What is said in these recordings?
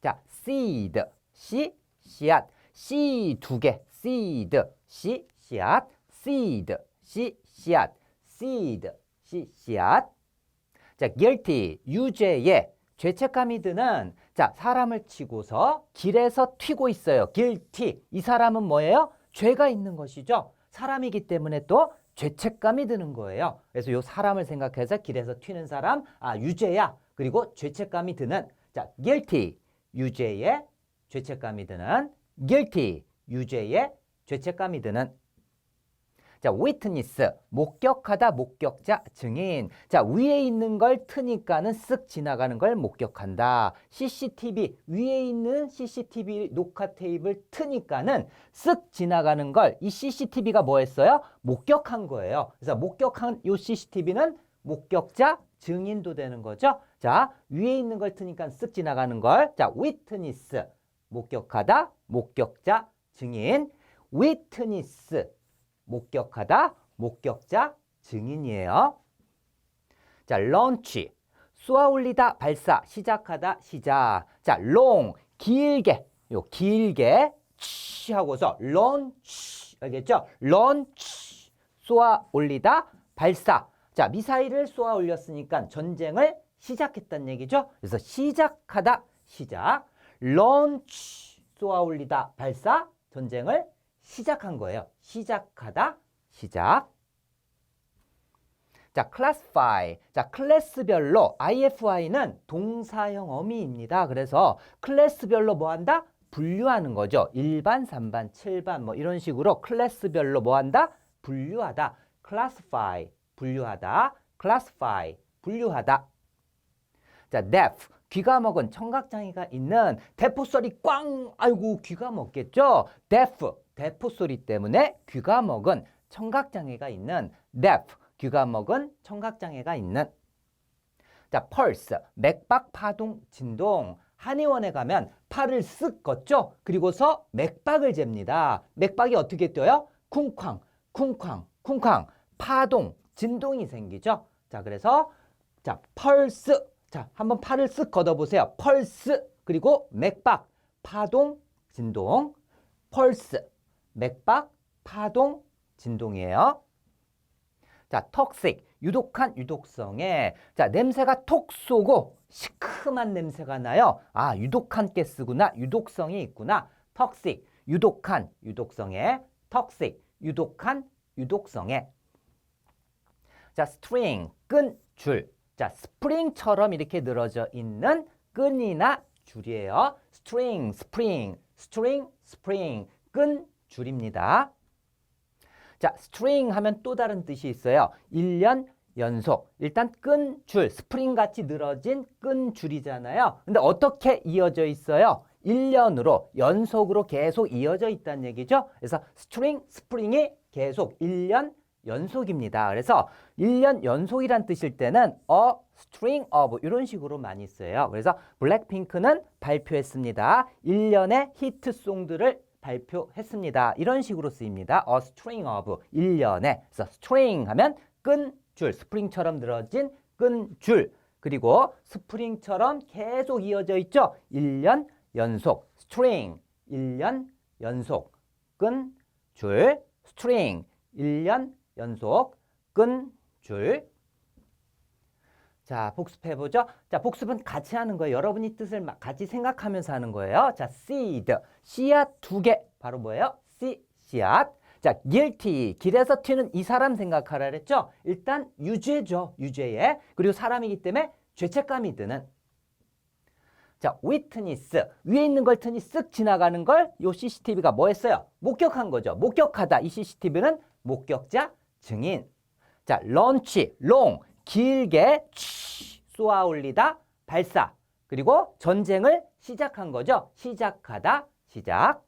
자, seed, 씨, 씨앗, 씨 두 개, seed, 씨, 씨앗, seed, 씨, 씨앗, seed, 씨, 씨앗. 자, guilty, 유죄의 죄책감이 드는 자, 사람을 치고서 길에서 튀고 있어요. guilty. 이 사람은 뭐예요? 죄가 있는 것이죠. 사람이기 때문에 또 죄책감이 드는 거예요. 그래서 요 사람을 생각해서 길에서 튀는 사람, 아, 유죄야. 그리고 죄책감이 드는 자, guilty. 유죄의 죄책감이 드는 guilty. 유죄의 죄책감이 드는 자, witness, 목격하다, 목격자, 증인. 자, 위에 있는 걸 트니까는 쓱 지나가는 걸 목격한다. CCTV, 위에 있는 CCTV 녹화 테이블 트니까는 쓱 지나가는 걸 이 CCTV가 뭐 했어요? 목격한 거예요. 그래서 목격한 요 CCTV는 목격자, 증인도 되는 거죠. 자, 위에 있는 걸 트니까 쓱 지나가는 걸. 자, witness, 목격하다, 목격자, 증인. witness, 목격하다, 목격자, 증인이에요. 자, launch, 쏘아 올리다, 발사, 시작하다, 시작. 자, long, 길게, 요 길게, 치 하고서 launch, 알겠죠? launch, 쏘아 올리다, 발사. 자, 미사일을 쏘아 올렸으니까 전쟁을 시작했다는 얘기죠. 그래서 시작하다, 시작. launch, 쏘아 올리다, 발사, 전쟁을 시작한 거예요. 시작하다, 시작. 자, classify. 자, 클래스별로 IFI는 동사형 어미입니다. 그래서 클래스별로 뭐 한다? 분류하는 거죠. 1반, 3반, 7반 뭐 이런 식으로 클래스별로 뭐 한다? 분류하다. classify. 분류하다. classify. 분류하다. 자, deaf. 귀가 먹은 청각장애가 있는 대포 소리 꽝! 아이고, 귀가 먹겠죠? deaf. 대포 소리 때문에 귀가 먹은 청각장애가 있는 deaf. 귀가 먹은 청각장애가 있는 자, 펄스, 맥박, 파동, 진동. 한의원에 가면 팔을 쓱 걷죠? 그리고서 맥박을 잽니다. 맥박이 어떻게 뛰어요? 쿵쾅, 쿵쾅, 쿵쾅. 파동, 진동이 생기죠? 자, 그래서 자, 펄스. 자, 한번 팔을 쓱 걷어 보세요. 펄스. 그리고 맥박, 파동, 진동. 펄스, 맥박, 파동, 진동이에요. 자, 턱식, 유독한 유독성에 자, 냄새가 톡 쏘고 시큼한 냄새가 나요. 아, 유독한 가스구나. 유독성이 있구나. 턱식, 유독한 유독성에 턱식, 유독한 유독성에 자, string, 끈, 줄. 자, 스프링처럼 이렇게 늘어져 있는 끈이나 줄이에요. string, spring, string, spring, 끈, 줄입니다. 자, string 하면 또 다른 뜻이 있어요. 1년 연속. 일단 끈, 줄, 스프링 같이 늘어진 끈 줄이잖아요. 근데 어떻게 이어져 있어요? 1년으로 연속으로 계속 이어져 있다는 얘기죠. 그래서 string, 스프링이 계속 1년 연속입니다. 그래서 1년 연속이란 뜻일 때는 a string of 이런 식으로 많이 써요. 그래서 블랙핑크는 발표했습니다. 1년의 히트송들을 발표했습니다. 이런 식으로 쓰입니다. A string of 1년에 그래서 string 하면 끈, 줄, 스프링처럼 늘어진 끈, 줄 그리고 스프링처럼 계속 이어져 있죠. 1년 연속 string 1년 연속 끈, 줄 string 1년 연속 끈, 줄 자, 복습해보죠. 자, 복습은 같이 하는 거예요. 여러분이 뜻을 막 같이 생각하면서 하는 거예요. 자, seed. 씨앗 두 개. 바로 뭐예요? 씨, 씨앗. 자, guilty. 길에서 튀는 이 사람 생각하라 그랬죠? 일단 유죄죠. 유죄에. 그리고 사람이기 때문에 죄책감이 드는. 자, witness. 위에 있는 걸 트니 쓱 지나가는 걸 요 CCTV가 뭐 했어요? 목격한 거죠. 목격하다. 이 CCTV는 목격자, 증인. 자, launch, long. 길게 치, 쏘아 올리다 발사 그리고 전쟁을 시작한 거죠. 시작하다 시작.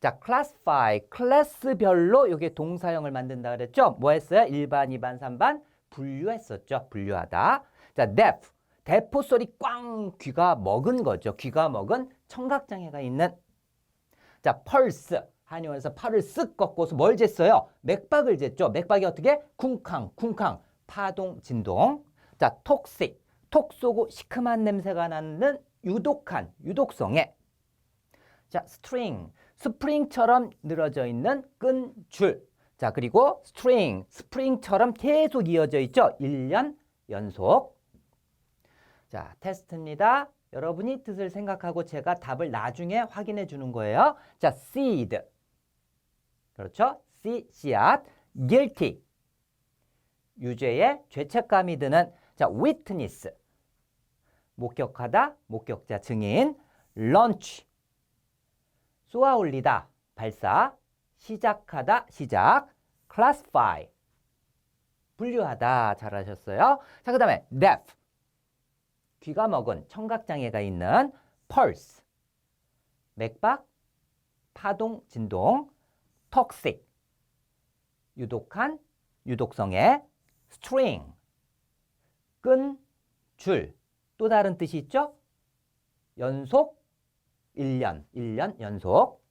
자, classify 클래스별로 이게 동사형을 만든다 그랬죠. 뭐 했어요? 1반, 2반, 3반 분류했었죠. 분류하다. 자, deaf 대포 소리 꽝 귀가 먹은 거죠. 귀가 먹은 청각 장애가 있는 자, pulse 한의원에서 팔을 쓱 꺾고서 뭘 쟀어요? 맥박을 쟀죠. 맥박이 어떻게? 쿵쾅 쿵쾅 파동, 진동. 자, 톡식. 톡 쏘고 시큼한 냄새가 나는 유독한, 유독성의 자, string, 스프링처럼 늘어져 있는 끈 줄. 자, 그리고 string, 스프링처럼 계속 이어져 있죠. 1년 연속. 자, 테스트입니다. 여러분이 뜻을 생각하고 제가 답을 나중에 확인해 주는 거예요. 자, seed. 그렇죠? C, 씨앗. guilty. 유죄의 죄책감이 드는 자, witness. 목격하다, 목격자 증인. launch. 쏘아 올리다, 발사. 시작하다, 시작. classify. 분류하다. 잘하셨어요. 자, 그 다음에 deaf. 귀가 먹은 청각장애가 있는 pulse. 맥박, 파동, 진동. Toxic. 유독한, 유독성의 string. 끈, 줄. 또 다른 뜻이 있죠? 연속, 1년, 1년 연속.